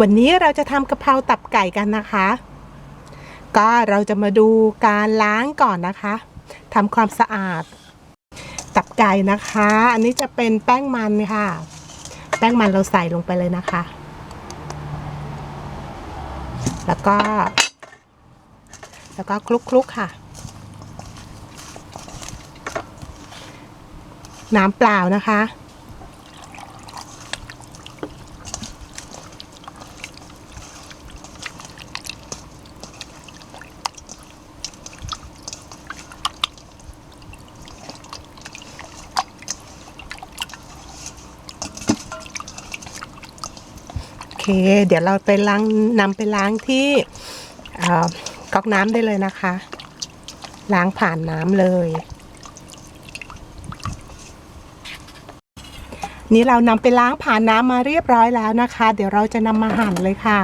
วันนี้เราจะทำกะเพราตับไก่กันนะคะ ก็เราจะมาดูการล้างก่อนนะคะทำความสะอาด ตับไก่นะคะ อันนี้จะเป็นแป้งมันค่ะ แป้งมันเราใส่ลงไปเลยนะคะ แล้วก็ แล้วก็คลุกๆค่ะ น้ำเปล่านะคะ เดี๋ยวเราไปล้างนำไปล้างที่ก๊อกน้ำได้เลยนะคะ ล้างผ่านน้ำเลย นี่เรานำไปล้างผ่านน้ำมาเรียบร้อยแล้วนะคะ เดี๋ยวเราจะนำมาหั่นเลยค่ะ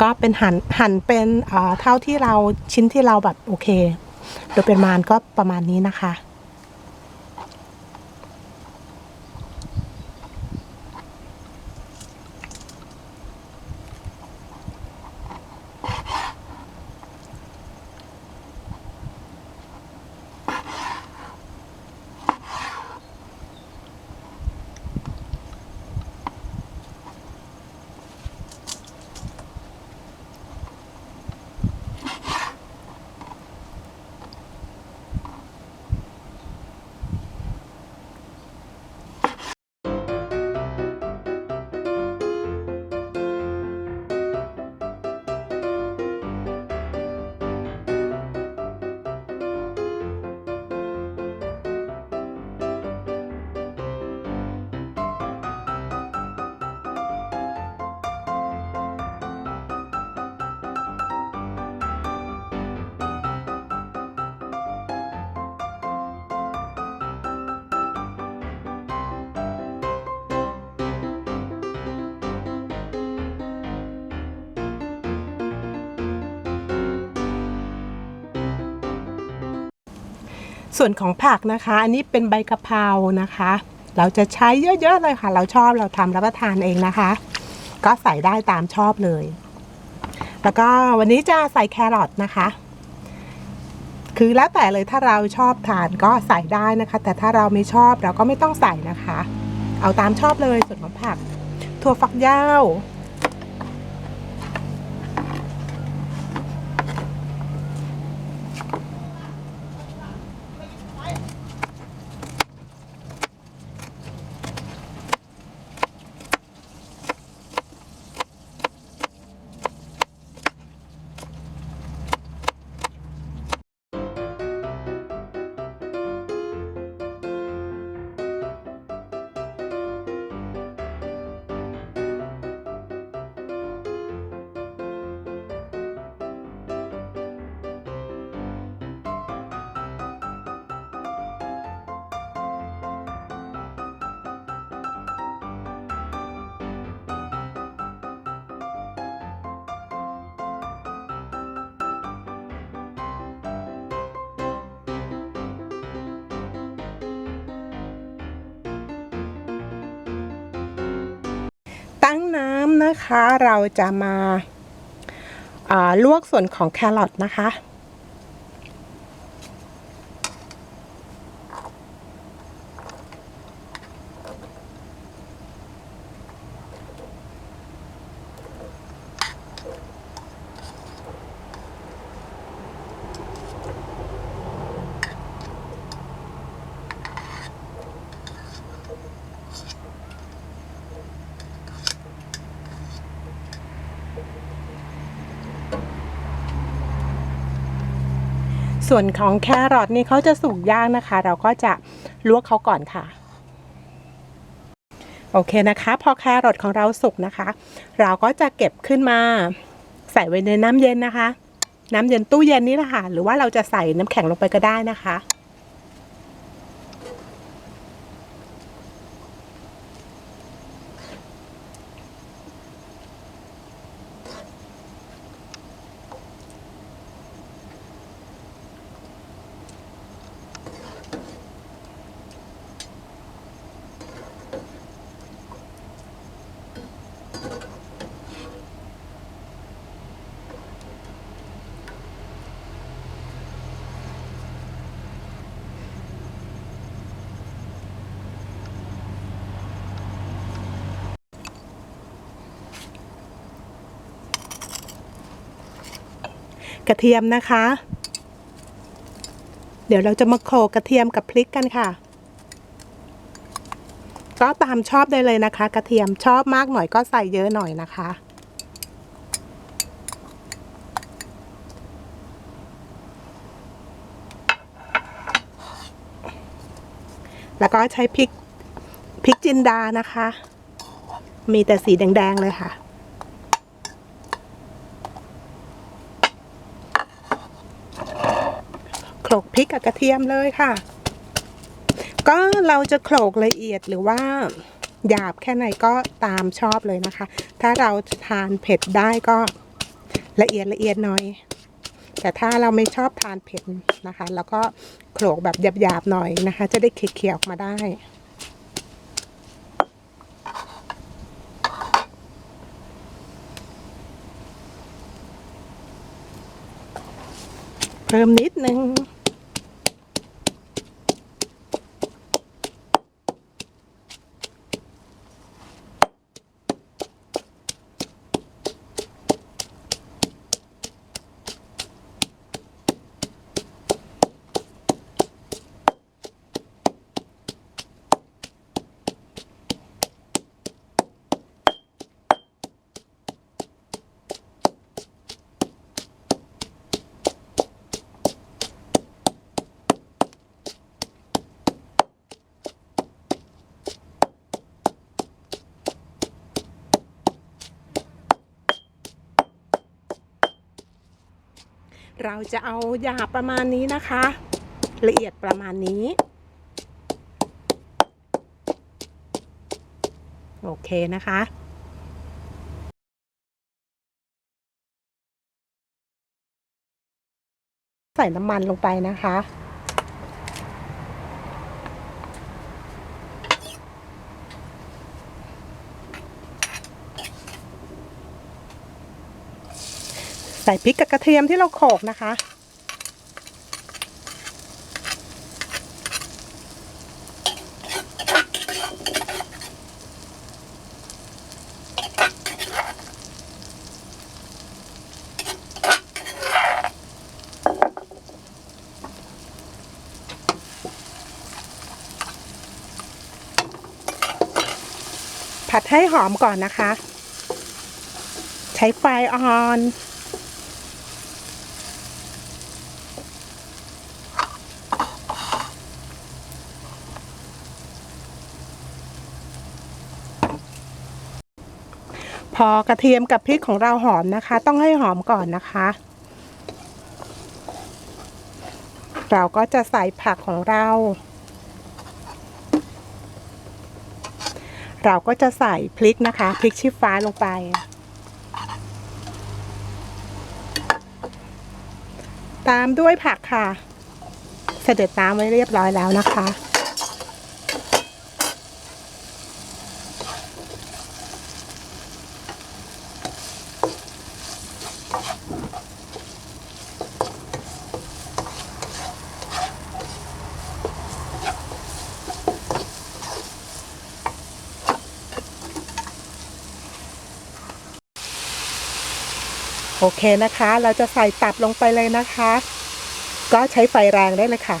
ก็เป็นหั่นหั่นเป็นเท่าที่เราชิ้นที่เราแบบโอเค โดยประมาณก็ประมาณนี้นะคะ ส่วนของผักนะคะ อันนี้เป็นใบกะเพรานะคะ เราจะใช้เยอะๆเลยค่ะ เราชอบเราทำรับประทานเองนะคะ ก็ใส่ได้ตามชอบเลย แล้วก็วันนี้จะใส่แครอทนะคะ คือแล้วแต่เลยถ้าเราชอบทานก็ใส่ได้นะคะ แต่ถ้าเราไม่ชอบเราก็ไม่ต้องใส่นะคะ เอาตามชอบเลยส่วนของผัก ถั่วฝักยาว ตั้งน้ำนะคะ เราจะมาาลวกส่วนของแครอทนะคะ ส่วนของแครอทนี่เขาจะสุกย่างนะคะ เราก็จะลวกเขาก่อนค่ะ โอเคนะคะ พอแครอทของเราสุกนะคะ เราก็จะเก็บขึ้นมา ใส่ไว้ในน้ำเย็นนะคะ น้ำเย็นตู้เย็นนี่แหละค่ะหรือว่าเราจะใส่น้ำแข็งลงไปก็ได้นะคะ กระเทียมนะคะ เดี๋ยวเราจะมาโขลกกระเทียมกับพริกกันค่ะ ก็ตามชอบได้เลยนะคะ กระเทียมชอบมากหน่อยก็ใส่เยอะหน่อยนะคะแล้วก็ใช้พริกพริกจินดานะคะ มีแต่สีแดง ๆ เลยค่ะ โข ลกพริกกับกระเทียมเลยค่ะ ก็เราจะโขลกละเอียดหรือว่าหยาบแค่ไหนก็ตามชอบเลยนะคะ ถ้าเราทานเผ็ดได้ก็ละเอียดละเอียดหน่อย แต่ถ้าเราไม่ชอบทานเผ็ดนะคะ แล้วก็โขลกแบบหยาบๆหน่อยนะคะ จะได้เคี่ยวๆออกมาได้เพิ่มนิดนึง จะเอาหยาบประมาณนี้นะคะ ละเอียดประมาณนี้ โอเคนะคะใส่น้ำมันลงไปนะคะ ส่พริกกับกระเทียมที่เราโขลกนะคะ ผัดให้หอมก่อนนะคะ ใช้ไฟอ่อน อ กระเทียมกับพริกของเราหอมนะคะ ต้องให้หอมก่อนนะคะ เราก็จะใส่ผักของเรา เราก็จะใส่พริกนะคะ พริกชี้ฟ้าลงไป ตามด้วยผักค่ะ เสด็จน้ำไว้เรียบร้อยแล้วนะคะ โอเคนะคะ เราจะใส่ตับลงไปเลยนะคะ ก็ใช้ไฟแรงได้เลยค่ะ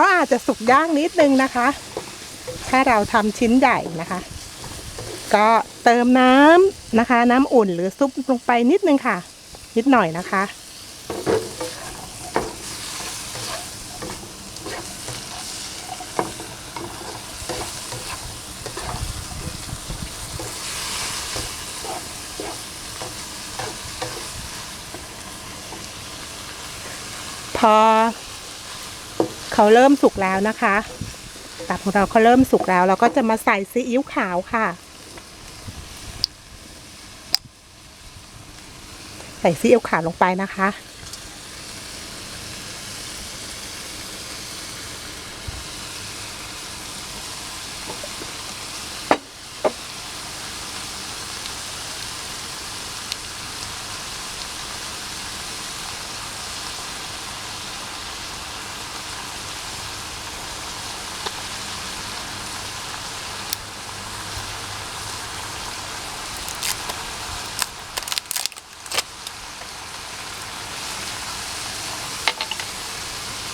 เขาอาจจะสุกย่างนิดนึงนะคะ ถ้าเราทำชิ้นใหญ่นะคะ ก็เติมน้ำนะคะ น้ำอุ่นหรือซุปลงไปนิดนึงค่ะ นิดหน่อยนะคะ พอ เขาเริ่มสุกแล้วนะคะตับของเราเขาเริ่มสุกแล้ว เราก็จะมาใส่ซีอิ๊วขาวค่ะ ใส่ซีอิ๊วขาวลงไปนะคะ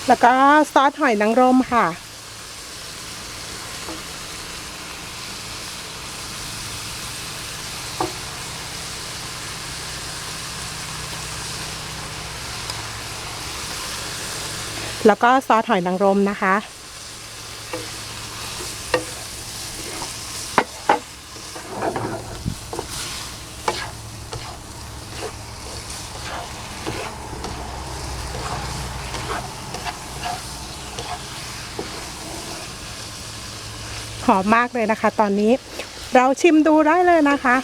แล้วก็ซอสหอยนางรมค่ะ แล้วก็ซอสหอยนางรมนะคะ หอมมากเลยนะคะ ตอนนี้เราชิมดูได้เลยนะคะ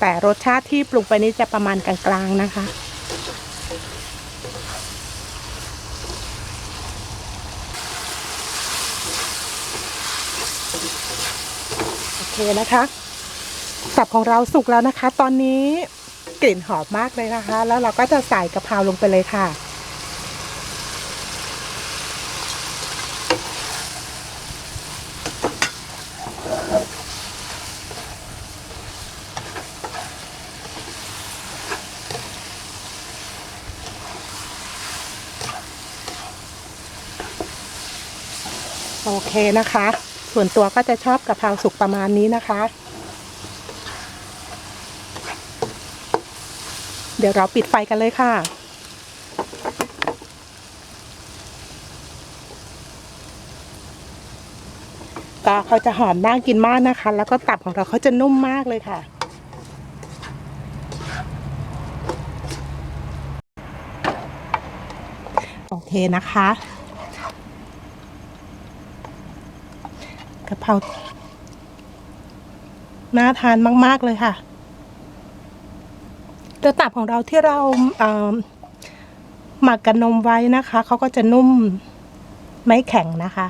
แต่รสชาติที่ปรุงไปนี้จะประมาณกลางๆนะคะ โอเคนะคะสับของเราสุกแล้วนะคะ ตอนนี้กลิ่นหอมมากเลยนะคะ แล้วเราก็จะใส่กะเพราลงไปเลยค่ะ โอเคนะคะ ส่วนตัวก็จะชอบกะเพราสุกประมาณนี้นะคะ เดี๋ยวเราปิดไฟกันเลยค่ะก็เขาจะหอมน่ากินมากนะคะ แล้วก็ตับของเราเขาจะนุ่มมากเลยค่ะ โอเคนะคะ กะเพราน่าทานมาก ๆ เลยค่ะตัวตับของเราที่เราเหมักกับนมไว้นะคะเขาก็จะนุ่มไม่แข็งนะคะ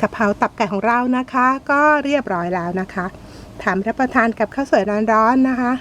กะเพราตับไก่ของเรานะคะ ก็เรียบร้อยแล้วนะคะ ถามรับประทานกับข้าวสวยร้อนๆนะคะ